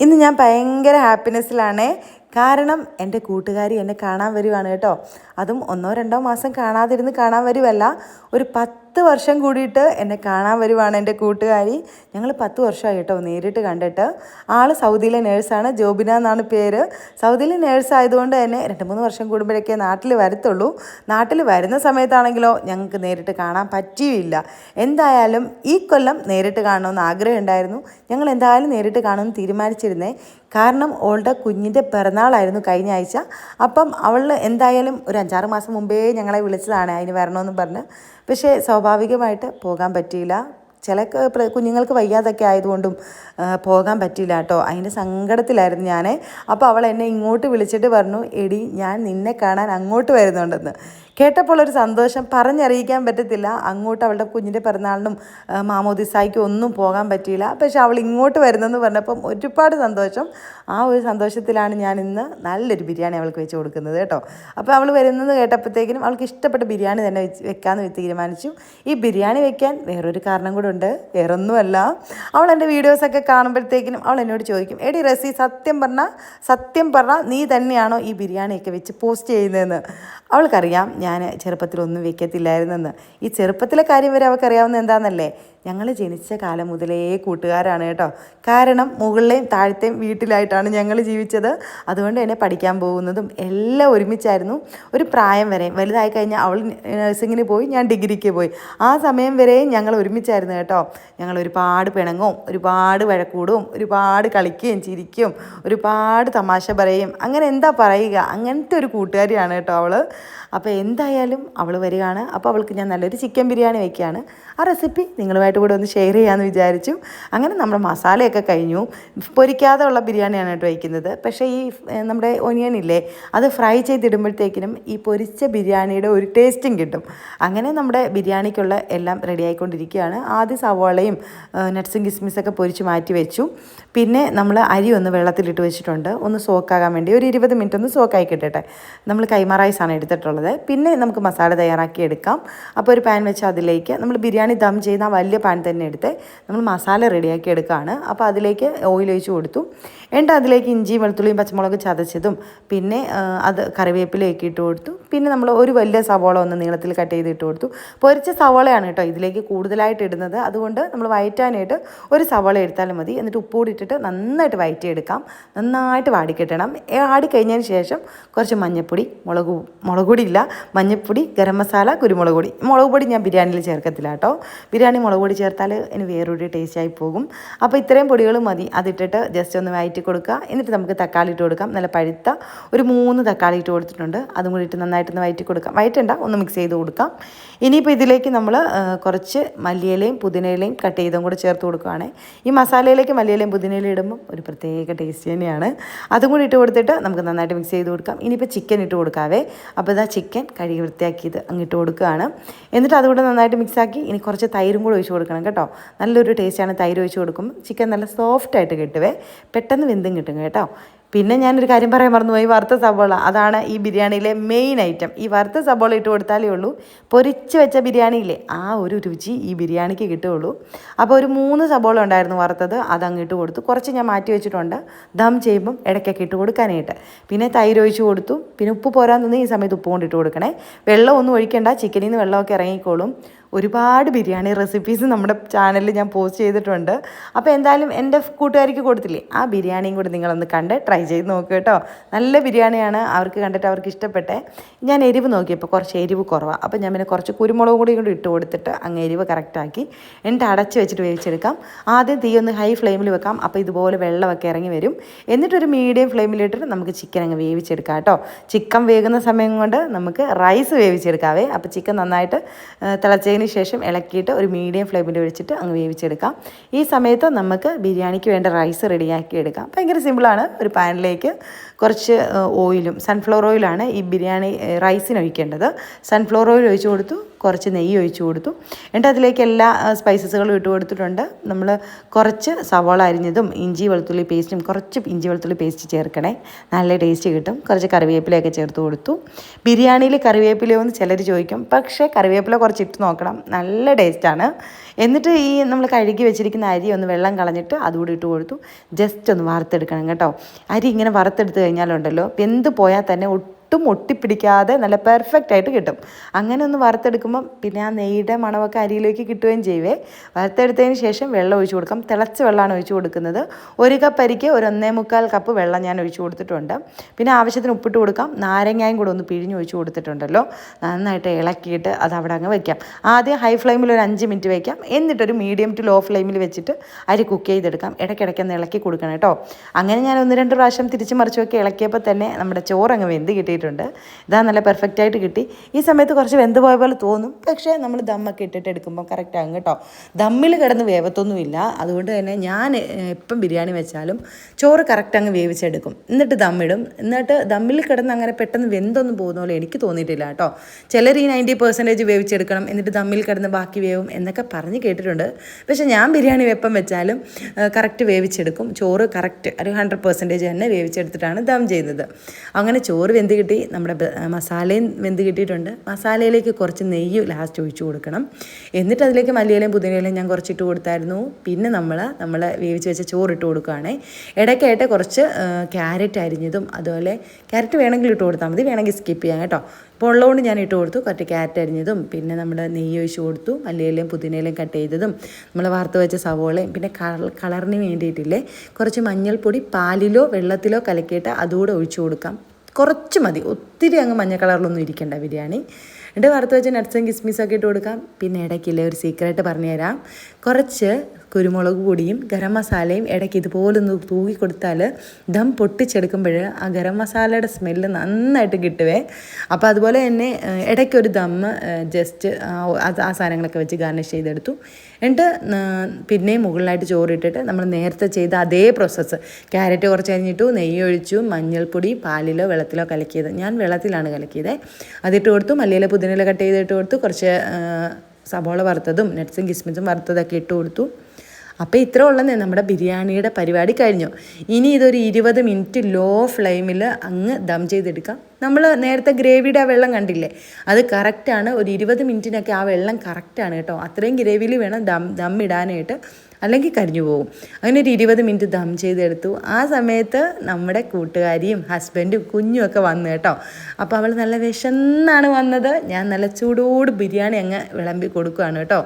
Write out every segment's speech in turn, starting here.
ഇന്ന് ഞാൻ ഭയങ്കര ഹാപ്പിനെസ്സിലാണ്. കാരണം എന്റെ കൂട്ടുകാരി എന്നെ കാണാൻ വരുവാണ് കേട്ടോ. അതും ഒന്നോ രണ്ടോ മാസം കാണാതിരുന്ന് കാണാൻ വരുവല്ല. ഒരു പത്ത് വർഷം കൂടിയിട്ട് എന്നെ കാണാൻ വരുവാണ് എന്റെ കൂട്ടുകാരി. ഞങ്ങൾ പത്ത് വർഷമായി കേട്ടോ നേരിട്ട് കണ്ടിട്ട്. ആൾ സൗദിയിലെ നേഴ്സാണ് ജോബിന എന്നാണ് പേര്. സൗദിയിലെ നേഴ്സ് ആയതുകൊണ്ട് തന്നെ രണ്ട് മൂന്ന് വർഷം കൂടുമ്പോഴൊക്കെ നാട്ടിൽ വരത്തുള്ളൂ. നാട്ടിൽ വരുന്ന സമയത്താണെങ്കിലോ ഞങ്ങൾക്ക് നേരിട്ട് കാണാൻ പറ്റിയില്ല. എന്തായാലും ഈ കൊല്ലം നേരിട്ട് കാണണമെന്ന് ആഗ്രഹം ഉണ്ടായിരുന്നു. ഞങ്ങൾ എന്തായാലും നേരിട്ട് കാണുമെന്ന് തീരുമാനിച്ചിരുന്നേ. കാരണം ഓളുടെ കുഞ്ഞിന്റെ പിറന്നാളായിരുന്നു കഴിഞ്ഞ ആഴ്ച. അപ്പം അവൾ എന്തായാലും ഒരു അഞ്ചാറ് മാസം മുമ്പേ ഞങ്ങളെ വിളിച്ചതാണ് അതിന് വരണമെന്ന് പറഞ്ഞ്. പക്ഷേ സ്വാഭാവികമായിട്ട് പോകാൻ പറ്റിയില്ല. ചില കുഞ്ഞുങ്ങൾക്ക് വയ്യാതൊക്കെ ആയതുകൊണ്ടും പോകാൻ പറ്റിയില്ല കേട്ടോ. അതിന്റെ സങ്കടത്തിലായിരുന്നു ഞാൻ അപ്പോൾ അവൾ എന്നെ ഇങ്ങോട്ട് വിളിച്ചിട്ട് പറഞ്ഞു എടി ഞാൻ നിന്നെ കാണാൻ അങ്ങോട്ട് വരുന്നുണ്ടെന്ന്. കേട്ടപ്പോൾ ഒരു സന്തോഷം. പറഞ്ഞറിയിക്കാൻ പറ്റത്തില്ല. അങ്ങോട്ട് അവളുടെ കുഞ്ഞിന്റെ പിറന്നാളിനും മാമോദിസായിക്കും ഒന്നും പോകാൻ പറ്റിയില്ല. പക്ഷെ അവൾ ഇങ്ങോട്ട് വരുന്നെന്ന് പറഞ്ഞപ്പം ഒരുപാട് സന്തോഷം. ആ ഒരു സന്തോഷത്തിലാണ് ഞാൻ ഇന്ന് നല്ലൊരു ബിരിയാണി അവൾക്ക് വെച്ച് കൊടുക്കുന്നത് കേട്ടോ. അപ്പോൾ അവൾ വരുന്നത് കേട്ടപ്പോഴത്തേക്കിനും അവൾക്ക് ഇഷ്ടപ്പെട്ട ബിരിയാണി തന്നെ വെച്ച് വെക്കാമെന്ന് തീരുമാനിച്ചു. ഈ ബിരിയാണി വെക്കാൻ വേറൊരു കാരണം കൂടെ ഉണ്ട്. വേറൊന്നുമല്ല. അവൾ എന്റെ വീഡിയോസൊക്കെ കാണുമ്പോഴത്തേക്കിനും അവൾ എന്നോട് ചോദിക്കും എടി റസി സത്യം പറഞ്ഞാൽ സത്യം പറഞ്ഞാൽ നീ തന്നെയാണോ ഈ ബിരിയാണിയൊക്കെ വെച്ച് പോസ്റ്റ് ചെയ്യുന്നതെന്ന്? അവൾക്കറിയാം ഞാൻ ചെറുപ്പത്തിലൊന്നും വെക്കത്തില്ലായിരുന്നെന്ന്. ഈ ചെറുപ്പത്തിലെ കാര്യം വരെ അവൾക്കറിയാവുന്ന എന്താണെന്നല്ലേ ഞങ്ങൾ ജനിച്ച കാലം മുതലേ കൂട്ടുകാരാണ് കേട്ടോ. കാരണം മുകളിലെയും താഴത്തെയും വീട്ടിലായിട്ടാണ് ഞങ്ങൾ ജീവിച്ചത്. അതുകൊണ്ട് തന്നെ പഠിക്കാൻ പോകുന്നതും എല്ലാം ഒരുമിച്ചായിരുന്നു. ഒരു പ്രായം വരെ. വലുതായി കഴിഞ്ഞാൽ അവൾ നഴ്സിങ്ങിന് പോയി ഞാൻ ഡിഗ്രിക്ക് പോയി. ആ സമയം വരെയും ഞങ്ങൾ ഒരുമിച്ചായിരുന്നു കേട്ടോ. ഞങ്ങൾ ഒരുപാട് പിണങ്ങും ഒരുപാട് വഴക്കൂടും ഒരുപാട് കളിക്കുകയും ചിരിക്കും ഒരുപാട് തമാശ പറയും. അങ്ങനെ എന്താ പറയുക? അങ്ങനത്തെ ഒരു കൂട്ടുകാരിയാണ് കേട്ടോ അവൾ അപ്പോൾ എന്തായാലും അവൾ വരികയാണ്. അപ്പോൾ അവൾക്ക് ഞാൻ നല്ലൊരു ചിക്കൻ ബിരിയാണി വയ്ക്കുകയാണ് ആ റെസിപ്പി നിങ്ങളുമായിട്ട് കൂടെ ഒന്ന് ഷെയർ ചെയ്യാമെന്ന് വിചാരിച്ചു. അങ്ങനെ നമ്മുടെ മസാലയൊക്കെ കഴിഞ്ഞു. പൊരിക്കാതെ ഉള്ള ബിരിയാണിയാണ് കേട്ടോ വയ്ക്കുന്നത്. പക്ഷേ ഈ നമ്മുടെ ഒനിയൻ ഇല്ലേ അത് ഫ്രൈ ചെയ്തിടുമ്പോഴത്തേക്കിനും ഈ പൊരിച്ച ബിരിയാണിയുടെ ഒരു ടേസ്റ്റും കിട്ടും. അങ്ങനെ നമ്മുടെ ബിരിയാണിക്കുള്ള എല്ലാം റെഡി ആയിക്കൊണ്ടിരിക്കുകയാണ്. ആദ്യം സവാളയും നട്ട്സും കിസ്മിസൊക്കെ പൊരിച്ച് മാറ്റി വെച്ചു. പിന്നെ നമ്മൾ അരി ഒന്ന് വെള്ളത്തിലിട്ട് വെച്ചിട്ടുണ്ട്. ഒന്ന് സോക്കാകാൻ വേണ്ടി ഒരു ഇരുപത് മിനിറ്റ് ഒന്ന് സോക്കായി കിട്ടട്ടെ. നമ്മൾ കൈമ റൈസാണ് എടുത്തിട്ടുള്ളത്. പിന്നെ നമുക്ക് മസാല തയ്യാറാക്കി എടുക്കാം. അപ്പോൾ ഒരു പാൻ വെച്ച് അതിലേക്ക് നമ്മൾ ബിരിയാണി ദം ചെയ്യുന്ന വലിയ പാൻ തന്നെ എടുത്ത് നമ്മൾ മസാല റെഡിയാക്കി എടുക്കുകയാണ്. അപ്പോൾ അതിലേക്ക് ഓയിൽ ഒഴിച്ച് കൊടുത്തു. എന്നിട്ട് അതിലേക്ക് ഇഞ്ചി വെളുത്തുള്ളിയും പച്ചമുളക് ചതച്ചതും പിന്നെ അത് കറിവേപ്പിലയൊക്കെ ഇട്ട് കൊടുത്തു. പിന്നെ നമ്മൾ ഒരു വലിയ സവോള ഒന്ന് നീളത്തിൽ കട്ട് ചെയ്ത് ഇട്ട് കൊടുത്തു. പൊരിച്ച സവോളയാണ് കേട്ടോ ഇതിലേക്ക് കൂടുതലായിട്ട് ഇടുന്നത്. അതുകൊണ്ട് നമ്മൾ വയറ്റാനായിട്ട് ഒരു സവോള എടുത്താലും മതി. എന്നിട്ട് ഉപ്പ് കൂടി ഇട്ടിട്ട് നന്നായിട്ട് വയറ്റിയെടുക്കാം. നന്നായിട്ട് വാടിക്കിട്ടണം. വാടിക്കഴിഞ്ഞതിന് ശേഷം കുറച്ച് മഞ്ഞപ്പൊടി മുളക് മുളക് പൊടി ഇല്ല. മഞ്ഞൾപ്പൊടി ഗരം മസാല കുരുമുളക് പൊടി. മുളക് പൊടി ഞാൻ ബിരിയാണിയിൽ ചേർക്കത്തില്ല കേട്ടോ. ബിരിയാണി മുളക് പൊടി ചേർത്താൽ ഇനി വേറൊരു ടേസ്റ്റ് ആയി പോകും. അപ്പോൾ ഇത്രയും പൊടികൾ മതി. അതിട്ടിട്ട് ജസ്റ്റ് ഒന്ന് വയറ്റി കൊടുക്കുക. എന്നിട്ട് നമുക്ക് തക്കാളി ഇട്ട് കൊടുക്കാം. നല്ല പഴുത്ത ഒരു മൂന്ന് തക്കാളി ഇട്ട് കൊടുത്തിട്ടുണ്ട്. അതും കൂടി ഇട്ട് നന്നായിട്ടൊന്ന് വയറ്റി കൊടുക്കാം. വയറ്റണ്ട ഒന്ന് മിക്സ് ചെയ്ത് കൊടുക്കാം. ഇനിയിപ്പോൾ ഇതിലേക്ക് നമ്മൾ കുറച്ച് മല്ലിയിലയും പുതിനയിലയും കട്ട് ചെയ്തും കൂടെ ചേർത്ത് കൊടുക്കുകയാണ് ഈ മസാലയിലേക്ക് മല്ലിയിലയും പുതിനയിലയും ഇടുമ്പം ഒരു പ്രത്യേക ടേസ്റ്റ് തന്നെയാണ്. അതും കൂടി ഇട്ട് കൊടുത്തിട്ട് നമുക്ക് നന്നായിട്ട് മിക്സ് ചെയ്ത് കൊടുക്കാം. ഇനിയിപ്പോൾ ചിക്കൻ ഇട്ട് കൊടുക്കാവേ. അപ്പോൾ ഇതാ ചിക്കൻ കഴുകി വൃത്തിയാക്കിയത് അങ്ങിട്ട് കൊടുക്കുകയാണ്. എന്നിട്ട് അതുകൂടെ നന്നായിട്ട് മിക്സാക്കി ഇനി കുറച്ച് തൈരും കൂടെ ഒഴിച്ച് കൊടുക്കണം കേട്ടോ. നല്ലൊരു ടേസ്റ്റാണ് തൈര് ഒഴിച്ച് കൊടുക്കും ചിക്കൻ നല്ല സോഫ്റ്റായിട്ട് കിട്ടുവേ. പെട്ടെന്ന് വെന്തും കിട്ടും കേട്ടോ. പിന്നെ ഞാനൊരു കാര്യം പറയാൻ മറന്നുപോയി. വറുത്ത സബോള അതാണ് ഈ ബിരിയാണിയിലെ മെയിൻ ഐറ്റം ഈ വറുത്ത സബോള ഇട്ട് കൊടുത്താലേ ഉള്ളൂ. പൊരിച്ച് വെച്ച ബിരിയാണിയില്ലേ? ആ ഒരു രുചി ഈ ബിരിയാണിക്ക് കിട്ടുകയുള്ളൂ. അപ്പോൾ ഒരു മൂന്ന് സബോള ഉണ്ടായിരുന്നു വറുത്തത്. അതങ്ങ് ഇട്ട് കൊടുത്തു. കുറച്ച് ഞാൻ മാറ്റി വെച്ചിട്ടുണ്ട്. ദം ചെയ്യുമ്പം ഇടയ്ക്കൊക്കെ ഇട്ട് കൊടുക്കാനായിട്ട്. പിന്നെ തൈര് ഒഴിച്ച് കൊടുത്തു. പിന്നെ ഉപ്പ് പോരാൻ തന്നെ ഈ സമയത്ത് ഉപ്പ് കൊണ്ടിട്ട് കൊടുക്കണേ. വെള്ളം ഒന്നും ഒഴിക്കണ്ട. ചിക്കനിൽ നിന്ന് വെള്ളമൊക്കെ ഇറങ്ങിക്കോളും. ഒരുപാട് ബിരിയാണി റെസിപ്പീസ് നമ്മുടെ ചാനലിൽ ഞാൻ പോസ്റ്റ് ചെയ്തിട്ടുണ്ട്. അപ്പോൾ എന്തായാലും എന്റെ കൂട്ടുകാരിക്ക് കൊടുത്തില്ലേ? ആ ബിരിയാണിയും കൂടി നിങ്ങളൊന്ന് കണ്ട് ട്രൈ ചെയ്ത് നോക്കുക കേട്ടോ. നല്ല ബിരിയാണിയാണ് അവർക്ക് കണ്ടിട്ട് അവർക്ക് ഇഷ്ടപ്പെട്ടേ. ഞാൻ എരിവ് നോക്കിയപ്പോൾ കുറച്ച് എരിവ് കുറവാണ് അപ്പോൾ ഞാൻ പിന്നെ കുറച്ച് കുരുമുളക് കൂടി കൂടി ഇട്ട് കൊടുത്തിട്ട് അങ്ങ് എരിവ് കറക്റ്റാക്കി എന്നിട്ട് അടച്ച് വെച്ചിട്ട് വേവിച്ചെടുക്കാം. ആദ്യം തീ ഒന്ന് ഹൈ ഫ്ലെയിമിൽ വെക്കാം. അപ്പോൾ ഇതുപോലെ വെള്ളമൊക്കെ ഇറങ്ങി വരും. എന്നിട്ടൊരു മീഡിയം ഫ്ലെയിമിലിട്ടിട്ട് നമുക്ക് ചിക്കൻ അങ്ങ് വേവിച്ചെടുക്കാം കേട്ടോ. ചിക്കൻ വേകുന്ന സമയം കൊണ്ട് നമുക്ക് റൈസ് വേവിച്ചെടുക്കാവേ. അപ്പോൾ ചിക്കൻ നന്നായിട്ട് തിളച്ചതിന് ശേഷം ഇളക്കിയിട്ട് ഒരു മീഡിയം ഫ്ലെയിമിൽ വെച്ചിട്ട് അങ്ങ് വേവിച്ചെടുക്കാം. ഈ സമയത്ത് നമുക്ക് ബിരിയാണിക്ക് വേണ്ട റൈസ് റെഡിയാക്കി എടുക്കാം. ഭയങ്കര സിമ്പിളാണ് ഒരു പാനിലേക്ക് കുറച്ച് ഓയിലും സൺഫ്ലവർ ഓയിലാണ് ഈ ബിരിയാണി റൈസിന് ഒഴിക്കേണ്ടത് സൺഫ്ലവർ ഓയിൽ ഒഴിച്ച് കൊടുത്തു. കുറച്ച് നെയ്യ് ഒഴിച്ചു കൊടുത്തു. എന്നിട്ട് അതിലേക്ക് എല്ലാ സ്പൈസസുകളും ഇട്ട് കൊടുത്തിട്ടുണ്ട്. നമ്മൾ കുറച്ച് സവാള അരിഞ്ഞതും ഇഞ്ചി വെളുത്തുള്ളി പേസ്റ്റും കുറച്ച് ഇഞ്ചി വെളുത്തുള്ളി പേസ്റ്റ് ചേർക്കണേ. നല്ല ടേസ്റ്റ് കിട്ടും. കുറച്ച് കറിവേപ്പിലയൊക്കെ ചേർത്ത് കൊടുത്തു. ബിരിയാണിയിൽ കറിവേപ്പിലയോ എന്ന് ചിലർ ചോദിക്കും. പക്ഷേ കറിവേപ്പില കുറച്ച് ഇട്ട് നോക്കണം. നല്ല ടേസ്റ്റാണ് എന്നിട്ട് ഈ നമ്മൾ കഴുകി വെച്ചിരിക്കുന്ന അരി ഒന്ന് വെള്ളം കളഞ്ഞിട്ട് അതുകൂടി ഇട്ട് കൊടുത്തു. ജസ്റ്റ് ഒന്ന് വറുത്തെടുക്കണം കേട്ടോ. അരി ഇങ്ങനെ വറുത്തെടുത്ത് കഴിഞ്ഞാലുണ്ടല്ലോ എന്ത് പോയാൽ തന്നെ ഒട്ടിപ്പിടിക്കാതെ നല്ല പെർഫെക്റ്റ് ആയിട്ട് കിട്ടും. അങ്ങനെ ഒന്ന് വറുത്തെടുക്കുമ്പം പിന്നെ ആ നെയ്യുടെ മണമൊക്കെ അരിയിലേക്ക് കിട്ടുകയും ചെയ്യുവേ വറുത്തെടുത്തതിന് ശേഷം വെള്ളം ഒഴിച്ചു കൊടുക്കാം. തിളച്ച വെള്ളമാണ് ഒഴിച്ചു കൊടുക്കുന്നത്. ഒരു കപ്പ് അരിക്ക് ഒരു ഒന്നേ മുക്കാൽ കപ്പ് വെള്ളം ഞാൻ ഒഴിച്ചു കൊടുത്തിട്ടുണ്ട്. പിന്നെ ആവശ്യത്തിന് ഉപ്പിട്ട് കൊടുക്കാം. നാരങ്ങായും കൂടെ ഒന്ന് പിഴിഞ്ഞ് ഒഴിച്ചു കൊടുത്തിട്ടുണ്ടല്ലോ. നന്നായിട്ട് ഇളക്കിയിട്ട് അത് അവിടെ അങ്ങ് വെക്കാം. ആദ്യം ഹൈ ഫ്ലെയിമിൽ ഒരു അഞ്ച് മിനിറ്റ് വയ്ക്കാം എന്നിട്ടൊരു മീഡിയം ടു ലോ ഫ്ലെയിമിൽ വെച്ചിട്ട് അരി കുക്ക് ചെയ്തെടുക്കാം. ഇടയ്ക്കിടയ്ക്ക് ഒന്ന് ഇളക്കി കൊടുക്കണം കേട്ടോ. അങ്ങനെ ഞാൻ ഒന്ന് രണ്ട് പ്രാവശ്യം തിരിച്ചു മറിച്ചുമൊക്കെ ഇളക്കിയപ്പോൾ തന്നെ നമ്മുടെ ചോറ് അങ്ങ് വെന്ത് കിട്ടിയിട്ടുണ്ട്. ഇതാ നല്ല പെർഫെക്റ്റ് ആയിട്ട് കിട്ടി. ഈ സമയത്ത് കുറച്ച് വെന്ത് പോയ പോലെ തോന്നും. പക്ഷേ നമ്മൾ ദമ്മൊക്കെ ഇട്ടിട്ട് എടുക്കുമ്പോൾ കറക്റ്റ് ആകും കേട്ടോ. ദമ്മിൽ കിടന്ന് വേവത്തൊന്നുമില്ല അതുകൊണ്ട് തന്നെ ഞാൻ എപ്പം ബിരിയാണി വെച്ചാലും ചോറ് കറക്റ്റ് അങ്ങ് വേവിച്ചെടുക്കും. എന്നിട്ട് ദമ്മിടും എന്നിട്ട് ദമ്മിൽ കിടന്ന് അങ്ങനെ പെട്ടെന്ന് വെന്തൊന്നും പോകുന്ന പോലെ എനിക്ക് തോന്നിയിട്ടില്ല കേട്ടോ. ചിലർ ഈ നയന്റി പെർസെന്റേജ് വേവിച്ചെടുക്കണം. എന്നിട്ട് ദമ്മിൽ കിടന്ന് ബാക്കി വേവും എന്നൊക്കെ പറഞ്ഞ് കേട്ടിട്ടുണ്ട്. പക്ഷേ ഞാൻ ബിരിയാണി വെപ്പം വെച്ചാലും കറക്റ്റ് വേവിച്ചെടുക്കും. ചോറ് കറക്റ്റ് ഒരു ഹൺഡ്രഡ് പെർസെന്റേജ് തന്നെ വേവിച്ചെടുത്തിട്ടാണ് ദം ചെയ്യുന്നത്. അങ്ങനെ ചോറ് വെന്ത് കിട്ടി. നമ്മുടെ മസാലയും വെന്ത് കിട്ടിയിട്ടുണ്ട്. മസാലയിലേക്ക് കുറച്ച് നെയ്യ് ലാസ്റ്റ് ഒഴിച്ചു കൊടുക്കണം. എന്നിട്ട് അതിലേക്ക് മല്ലിയിലയും പുതിനയിലയും ഞാൻ കുറച്ചിട്ട് കൊടുത്തായിരുന്നു. പിന്നെ നമ്മൾ നമ്മൾ വേവിച്ച് വെച്ച ചോറ് ഇട്ട് കൊടുക്കുകയാണേ ഇടയ്ക്കായിട്ട് കുറച്ച് ക്യാരറ്റ് അരിഞ്ഞതും അതുപോലെ ക്യാരറ്റ് വേണമെങ്കിൽ ഇട്ട് കൊടുത്താൽ മതി. വേണമെങ്കിൽ സ്കിപ്പ് ചെയ്യാം കേട്ടോ. അപ്പോൾ ഉള്ളതുകൊണ്ട് ഞാൻ ഇട്ട് കൊടുത്തു. കുറച്ച് ക്യാരറ്റ് അരിഞ്ഞതും പിന്നെ നമ്മുടെ നെയ്യ് ഒഴിച്ച് കൊടുത്തു. മല്ലിയിലയും പുതിനയിലയും കട്ട് ചെയ്തതും നമ്മൾ വാർത്ത് വെച്ച സവോളയും പിന്നെ കളറിന് വേണ്ടിയിട്ടില്ലേ കുറച്ച് മഞ്ഞൾപ്പൊടി പാലിലോ വെള്ളത്തിലോ കലക്കിയിട്ട് അതുകൂടെ ഒഴിച്ചു കൊടുക്കാം. കുറച്ച് മതി. ഒത്തിരി അങ്ങ് മഞ്ഞ കളറിലൊന്നും ഇരിക്കണ്ട ബിരിയാണി. എന്നിട്ട് വറുത്ത് വെച്ച നട്ട്സും കിസ്മിസൊക്കെ ഇട്ട് കൊടുക്കാം. പിന്നെ ഇടയ്ക്കില്ല ഒരു സീക്രട്ട് പറഞ്ഞുതരാം കുറച്ച് കുരുമുളക് പൊടിയും ഗരം മസാലയും ഇടയ്ക്ക് ഇതുപോലെ ഒന്ന് തൂക്കി കൊടുത്താൽ ദം പൊട്ടിച്ചെടുക്കുമ്പോൾ ആ ഗരം മസാലയുടെ സ്മെല്ല് നന്നായിട്ട് കിട്ടുവേ. അപ്പോൾ അതുപോലെ തന്നെ ഇടയ്ക്കൊരു ദമ്മ് ജസ്റ്റ് ആ സാധനങ്ങളൊക്കെ വെച്ച് ഗാർണിഷ് ചെയ്തെടുത്തു. എന്നിട്ട് പിന്നെയും മുകളിലായിട്ട് ചോറിട്ടിട്ട് നമ്മൾ നേരത്തെ ചെയ്ത അതേ പ്രോസസ്സ് ക്യാരറ്റ് കുറച്ച് അരിഞ്ഞിട്ടു നെയ്യ് ഒഴിച്ചു മഞ്ഞൾപ്പൊടി പാലിലോ വെള്ളത്തിലോ കലക്കിയത്. ഞാൻ വെള്ളത്തിലാണ് കലക്കിയത്. അതിട്ട് കൊടുത്തു മല്ലിയില പുതിനില കട്ട് ചെയ്തിട്ട് കൊടുത്തു കുറച്ച് സബോള വറുത്തതും നട്ട്സും കിസ്മിസും വറുത്തതൊക്കെ ഇട്ട് കൊടുത്തു. അപ്പോൾ ഇത്ര ഉള്ളതേ നമ്മുടെ ബിരിയാണിയുടെ പരിപാടി കഴിഞ്ഞു. ഇനി ഇതൊരു ഇരുപത് മിനിറ്റ് ലോ ഫ്ലെയിമിൽ അങ്ങ് ദം ചെയ്തെടുക്കാം. നമ്മൾ നേരത്തെ ഗ്രേവിയുടെ ആ വെള്ളം കണ്ടില്ലേ? അത് കറക്റ്റാണ് ഒരു ഇരുപത് മിനിറ്റിനൊക്കെ ആ വെള്ളം കറക്റ്റാണ് കേട്ടോ. അത്രയും ഗ്രേവിയിൽ വേണം ദം ദം ഇടാനായിട്ട്. അല്ലെങ്കിൽ കരിഞ്ഞു പോകും. അങ്ങനെ ഒരു ഇരുപത് മിനിറ്റ് ദം ചെയ്തെടുത്തു. ആ സമയത്ത് നമ്മുടെ കൂട്ടുകാരിയും ഹസ്ബൻഡും കുഞ്ഞും ഒക്കെ വന്നു കേട്ടോ. അപ്പോൾ അവൾ നല്ല വിശന്നാണ് വന്നത്. ഞാൻ നല്ല ചൂടോട് ബിരിയാണി അങ്ങ് വിളമ്പി കൊടുക്കുകയാണ് കേട്ടോ.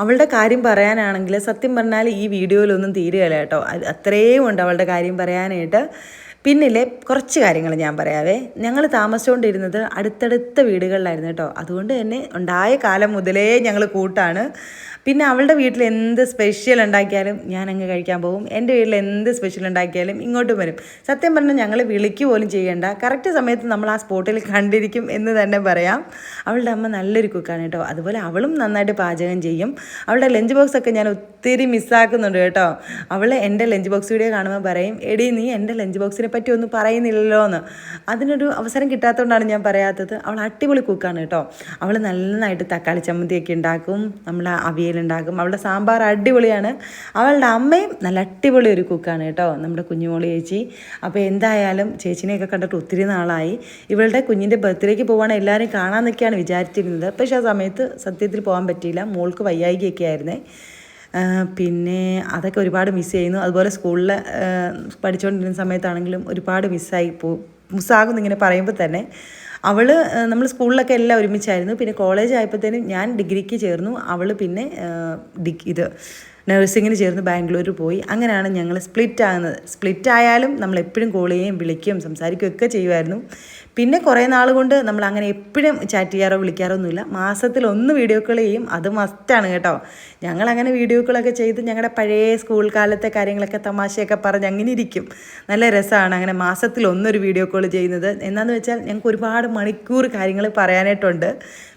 അവളുടെ കാര്യം പറയാനാണെങ്കിൽ സത്യം പറഞ്ഞാൽ ഈ വീഡിയോയിലൊന്നും തീരുകയില്ല കേട്ടോ. അത് അത്രയും ഉണ്ട് അവളുടെ കാര്യം പറയാനായിട്ട്. പിന്നിലെ കുറച്ച് കാര്യങ്ങൾ ഞാൻ പറയാവേ. ഞങ്ങൾ താമസിച്ചുകൊണ്ടിരുന്നത് അടുത്തടുത്ത വീടുകളിലായിരുന്നു കേട്ടോ. അതുകൊണ്ട് തന്നെ ഉണ്ടായ കാലം മുതലേ ഞങ്ങൾ കൂട്ടാണ്. പിന്നെ അവളുടെ വീട്ടിൽ എന്ത് സ്പെഷ്യൽ ഉണ്ടാക്കിയാലും ഞാൻ അങ്ങ് കഴിക്കാൻ പോകും. എന്റെ വീട്ടിൽ എന്ത് സ്പെഷ്യൽ ഉണ്ടാക്കിയാലും ഇങ്ങോട്ടും വരും. സത്യം പറഞ്ഞാൽ ഞങ്ങൾ വിളിക്കുക പോലും ചെയ്യേണ്ട. കറക്റ്റ് സമയത്ത് നമ്മൾ ആ സ്പോട്ടിൽ കണ്ടിരിക്കും എന്ന് തന്നെ പറയാം. അവളുടെ അമ്മ നല്ലൊരു കുക്കാണ് കേട്ടോ. അതുപോലെ അവളും നന്നായിട്ട് പാചകം ചെയ്യും. അവളുടെ ലഞ്ച് ബോക്സ് ഒക്കെ ഞാൻ ഒത്തിരി മിസ്സാക്കുന്നുണ്ട് കേട്ടോ. അവൾ എന്റെ ലഞ്ച് ബോക്സ് വീഡിയോ കാണുമ്പോൾ പറയും എടി നീ എന്റെ ലഞ്ച് ബോക്സിനെ പറ്റി ഒന്നും പറയുന്നില്ലല്ലോ എന്ന് അതിനൊരു അവസരം കിട്ടാത്തതുകൊണ്ടാണ് ഞാൻ പറയാത്തത്. അവൾ അടിപൊളി കുക്കാണ് കേട്ടോ. അവൾ നന്നായിട്ട് തക്കാളി ചമ്മന്തിയൊക്കെ ഉണ്ടാക്കും നമ്മൾ അവിയലുണ്ടാക്കും അവളുടെ സാമ്പാർ അടിപൊളിയാണ്. അവളുടെ അമ്മയും നല്ല അടിപൊളി ഒരു കുക്കാണ് കേട്ടോ നമ്മുടെ കുഞ്ഞുമോളി ചേച്ചി. അപ്പോൾ എന്തായാലും ചേച്ചിനെയൊക്കെ കണ്ടിട്ട് ഒത്തിരി നാളായി. ഇവളുടെ കുഞ്ഞിന്റെ ബർത്ത്ഡേക്ക് പോവാണ് എല്ലാവരും കാണാമെന്നൊക്കെയാണ് വിചാരിച്ചിരുന്നത്. പക്ഷേ ആ സമയത്ത് സത്യത്തിൽ പോകാൻ പറ്റിയില്ല. മോൾക്ക് വയ്യായികയൊക്കെ ആയിരുന്നേ. പിന്നെ അതൊക്കെ ഒരുപാട് മിസ് ചെയ്യുന്നു. അതുപോലെ സ്കൂളിൽ പഠിച്ചുകൊണ്ടിരുന്ന സമയത്താണെങ്കിലും ഒരുപാട് മിസ്സായി പോ മിസ്സാകുന്നു ഇങ്ങനെ പറയുമ്പോൾ തന്നെ അവൾ നമ്മൾ സ്കൂളിലൊക്കെ എല്ലാം ഒരുമിച്ചായിരുന്നു. പിന്നെ കോളേജ് ആയപ്പോഴത്തേനും ഞാൻ ഡിഗ്രിക്ക് ചേർന്നു. അവൾ പിന്നെ ഡിഗ് ഇത് നഴ്സിങ്ങിന് ചേർന്ന് ബാംഗ്ലൂർ പോയി. അങ്ങനെയാണ് ഞങ്ങൾ സ്പ്ലിറ്റ് ആകുന്നത്. സ്പ്ലിറ്റ് ആയാലും നമ്മൾ എപ്പോഴും കോൾ ചെയ്യുകയും വിളിക്കുകയും സംസാരിക്കുകയും ഒക്കെ ചെയ്യുമായിരുന്നു. പിന്നെ കുറേ നാൾ കൊണ്ട് നമ്മൾ അങ്ങനെ എപ്പോഴും ചാറ്റ് ചെയ്യാറോ വിളിക്കാറോ ഒന്നുമില്ല. മാസത്തിൽ ഒന്ന് വീഡിയോ കോൾ ചെയ്യും. അത് മസ്റ്റാണ് കേട്ടോ. ഞങ്ങൾ അങ്ങനെ വീഡിയോ കോളൊക്കെ ചെയ്ത് ഞങ്ങളുടെ പഴയ സ്കൂൾ കാലത്തെ കാര്യങ്ങളൊക്കെ തമാശയൊക്കെ പറഞ്ഞ് അങ്ങനെ ഇരിക്കും. നല്ല രസമാണ് അങ്ങനെ മാസത്തിൽ ഒന്നൊരു വീഡിയോ കോൾ ചെയ്യുന്നത്. എന്താണെന്ന് വെച്ചാൽ ഞങ്ങൾക്ക് ഒരുപാട് മണിക്കൂർ കാര്യങ്ങൾ പറയാനായിട്ടുണ്ട്.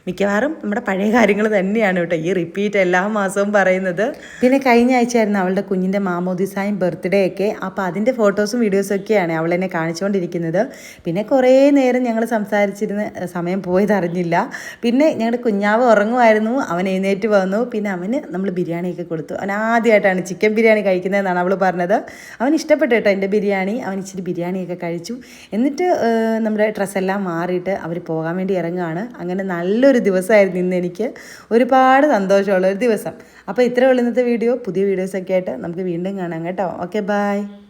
മിക്കവാറും നമ്മുടെ പഴയ കാര്യങ്ങൾ തന്നെയാണ് കേട്ടോ ഈ റിപ്പീറ്റ് എല്ലാ മാസവും പറയുന്നത്. പിന്നെ കഴിഞ്ഞ ആഴ്ചയായിരുന്നു അവളുടെ കുഞ്ഞിന്റെ മാമോദിസായും ബർത്ത്ഡേ ഒക്കെ. അപ്പോൾ അതിന്റെ ഫോട്ടോസും വീഡിയോസും ഒക്കെയാണ് അവളെന്നെ കാണിച്ചുകൊണ്ടിരിക്കുന്നത്. പിന്നെ കുറേ ഞങ്ങൾ സംസാരിച്ചിരുന്ന് സമയം പോയതറിഞ്ഞില്ല പിന്നെ ഞങ്ങളുടെ കുഞ്ഞാവ് ഉറങ്ങുമായിരുന്നു. അവൻ എഴുന്നേറ്റ് വന്നു. പിന്നെ അവന് നമ്മൾ ബിരിയാണിയൊക്കെ കൊടുത്തു. അവൻ ആദ്യമായിട്ടാണ് ചിക്കൻ ബിരിയാണി കഴിക്കുന്നതെന്നാണ് അവൾ പറഞ്ഞത്. അവൻ ഇഷ്ടപ്പെട്ടു കേട്ടോ എന്റെ ബിരിയാണി. അവൻ ഇച്ചിരി ബിരിയാണിയൊക്കെ കഴിച്ചു. എന്നിട്ട് നമ്മുടെ ഡ്രസ്സെല്ലാം മാറിയിട്ട് അവർ പോകാൻ വേണ്ടി ഇറങ്ങുകയാണ് അങ്ങനെ നല്ലൊരു ദിവസമായിരുന്നു ഇന്ന് എനിക്ക്. ഒരുപാട് സന്തോഷമുള്ള ഒരു ദിവസം. അപ്പോൾ ഇത്രേ ഉള്ളൂ ഇന്നത്തെ വീഡിയോ. പുതിയ വീഡിയോസൊക്കെ ആയിട്ട് നമുക്ക് വീണ്ടും കാണാം കേട്ടോ. Okay bye.